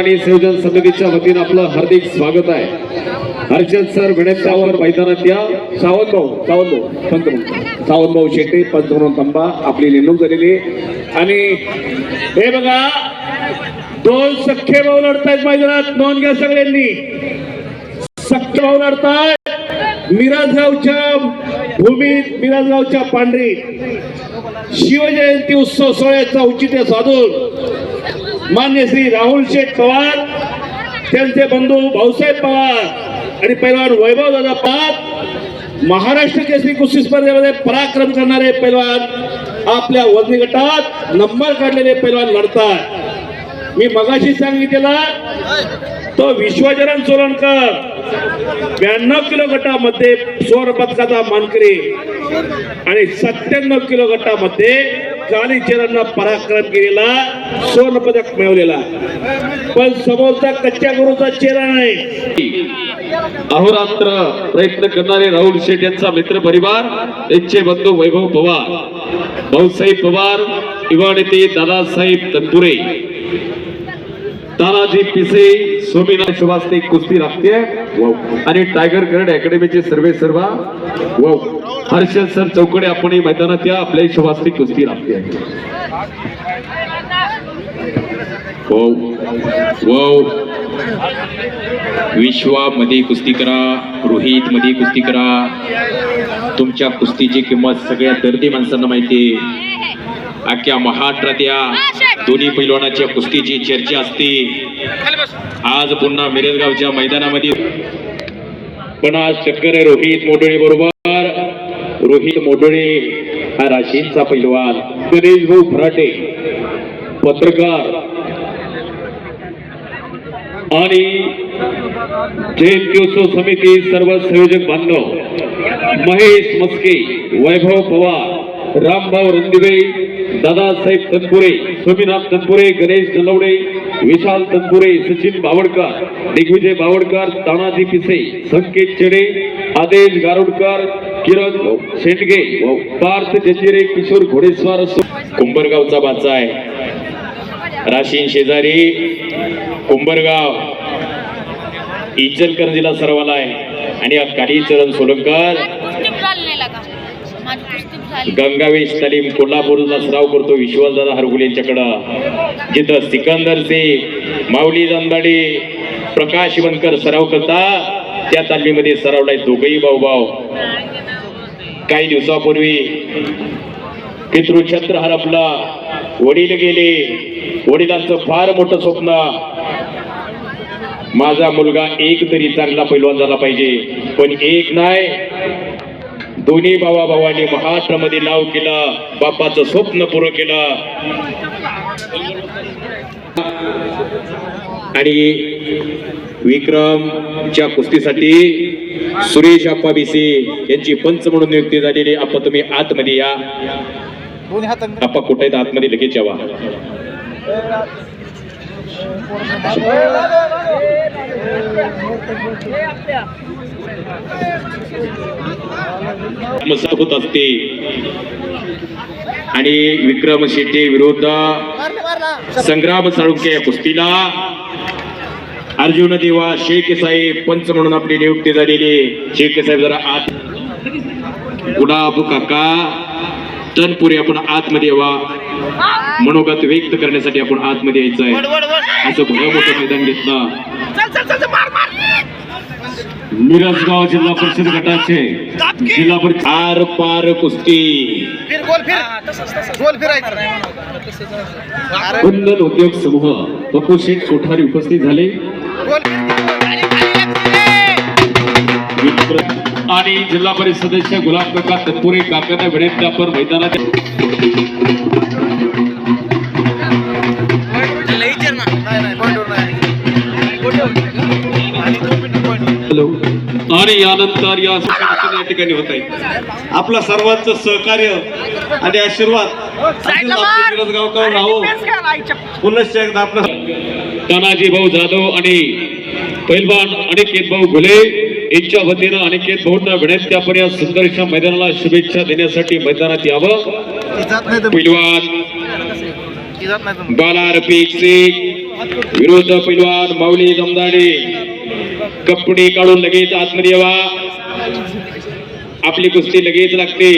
आणि संयोजन समितीच्या वतीनं आपलं हार्दिक स्वागत आहे. हर्षद सर गणेशावर मैदानात या. सावंत भाऊ सावंत भाऊ पंत म्हणून सावंत भाऊ तंबा आपली नेमणूक झालेली आणि हे बघा दोन सख्खे भाऊ लढतायत मैदानात. नोंद घ्या सगळ्यांनी. सख्खे भाऊ लढतायत. मिराजगावच्या भूमीत मिराजगावच्या पांढरी शिवजयंती उत्सव सोहळ्याचा औचित्य साधून मान्य श्री राहुल शेठ पवार त्यांचे बंधू भाऊसाहेब पवार आणि पैलवान वैभव दादा पवार महाराष्ट्र केसरी कुस्ती स्पर्धेमध्ये पराक्रम करणारे पैलवान आपल्या वजनी गटात नंबर काढलेले पैलवान लढतात मी मगाशी सांगितलेला तो विश्वचरण चोरणकर ब्याण्णव किलो गटामध्ये सुवर्ण पदकाचा मानकरी आणि सत्त्याण्णव किलो गटामध्ये कालीचरणनं पराक्रम केलेला सुवर्ण पदक मिळवलेला. पण समोरचा कच्च्या गुरुचा चेहरा नाही. अहोरात्र प्रयत्न करणारे राहुल शेठ यांचा मित्र परिवार त्यांचे बंधू वैभव पवार भाऊसाहेब पवार युवा नेते दादासाहेब तनपुरे. तानाजी पिसे सोमीनाथ शुभास्ते कुस्ती राखते. आणि टायगर करड अकॅडमीचे सर्वे सर्वा. व हर्षद सर चौकडे आपण मैदानात या. आपल्या हिशोबास्ती कुस्ती लागते हो मध्ये विश्वामध्ये कुस्ती करा. रोहित मध्ये कुस्ती करा. तुमच्या कुस्तीची किंमत सगळ्या दर्दी माणसांना माहिती अख्ख्या महाराष्ट्रात या. दोन्ही पैलवानाच्या कुस्तीची चर्चा असते. आज पुन्हा मिरजगावच्या मैदानामध्ये. पण आज चक्कर आहे रोहित मोडोळे बरोबर. रोहित मोडळे हा राशींचा पैलवान. गणेश भाऊ फराटे पत्रकार. आणि जयंत्योत्सव समिती सर्व संयोजक बांधव. महेश मस्के वैभव पवार रामभाऊ रणदिवे दादासाहेब तनपुरे स्वामीनाथ तनपुरे गणेश नलवडे विशाल तनपुरे सचिन बावडकर दिग्विजय बावडकर तानाजी पिसे संकेत चेडे आदेश गारुडकर किरण शेंडगे पार्थ जंजिरे किशोर घोडेस्वार असो कुंभरगावचा बाचा आहे. राशीन शेजारी कुंभरगाव इचलकरंजीला सर्वाला आहे. आणि हा कालीचरण सोलंकर. गंगावेश तालीम कोल्हापूरला सराव करतो विश्वासदादा हरगुल यांच्याकडं. जिथं सिकंदरचे माऊली दंदाडे प्रकाश वनकर सराव करता त्या तालमीमध्ये सरावलाय दोघही भाऊ भाऊ काही दिवसापूर्वी पितृछत्र हरपला. वडील गेले. वडिलांचं फार मोठं स्वप्न. माझा मुलगा एक तरी चांगला पैलवान झाला पाहिजे. पण एक नाही. दोन्ही भावा भावाने महाराष्ट्रामध्ये नाव केलं. बापाचं स्वप्न पुरं केलं. आणि विक्रमच्या कुस्तीसाठी सुरेश आप्पा बिसे यांची पंच म्हणून नियुक्ती झालेली. आप्पा तुम्ही आतमध्ये या. आप्पा कुठे आहेत? आतमध्ये लगेच यावा मसाल होत असते. आणि विक्रम शेट्टी विरुद्ध संग्राम साळुंके या कुस्तीला. अर्जुन देवा शेख साहेब पंच म्हणून आपली नियुक्ती झालेली शेख साहेब जरा आत गुलाब काका. तनपुरे आपण आतमध्ये यावा. मनोगत व्यक्त करण्यासाठी आपण आतमध्ये यायचं आहे. असं भलं मोठं मैदान घेतलं. मिरजगाव जिल्हा परिषद गटाचे जिल्हा परिषद आर पार कुस्ती. फिर गोल फिर. गोल फिरायचं. बंधन उद्योग समूह पप्पू शेठ कोठारी उपस्थित झाले. आणि जिल्हा परिषद सदस्य गुलाब काका तत्पुरे काकाना वेळेत आपण मैदानात आणि यानंतर या ठिकाणी होत आहे. आपलं सर्वांचं सहकार्य आणि आशीर्वाद. पुनश्च एकदा आपलं तानाजी भाऊ जाधव आणि पैलवान अनिकेत भाऊ घुले यांच्या वतीनं अनिकेत भाऊंना विनंती आपण या सुंदरशा मैदानाला शुभेच्छा देण्यासाठी मैदानात यावं. पैलवान बाला विरोध पैलवान माऊली जमदाडे. कपडे काढून लगेच आतमध्ये आपली कुस्ती लगेच लागते.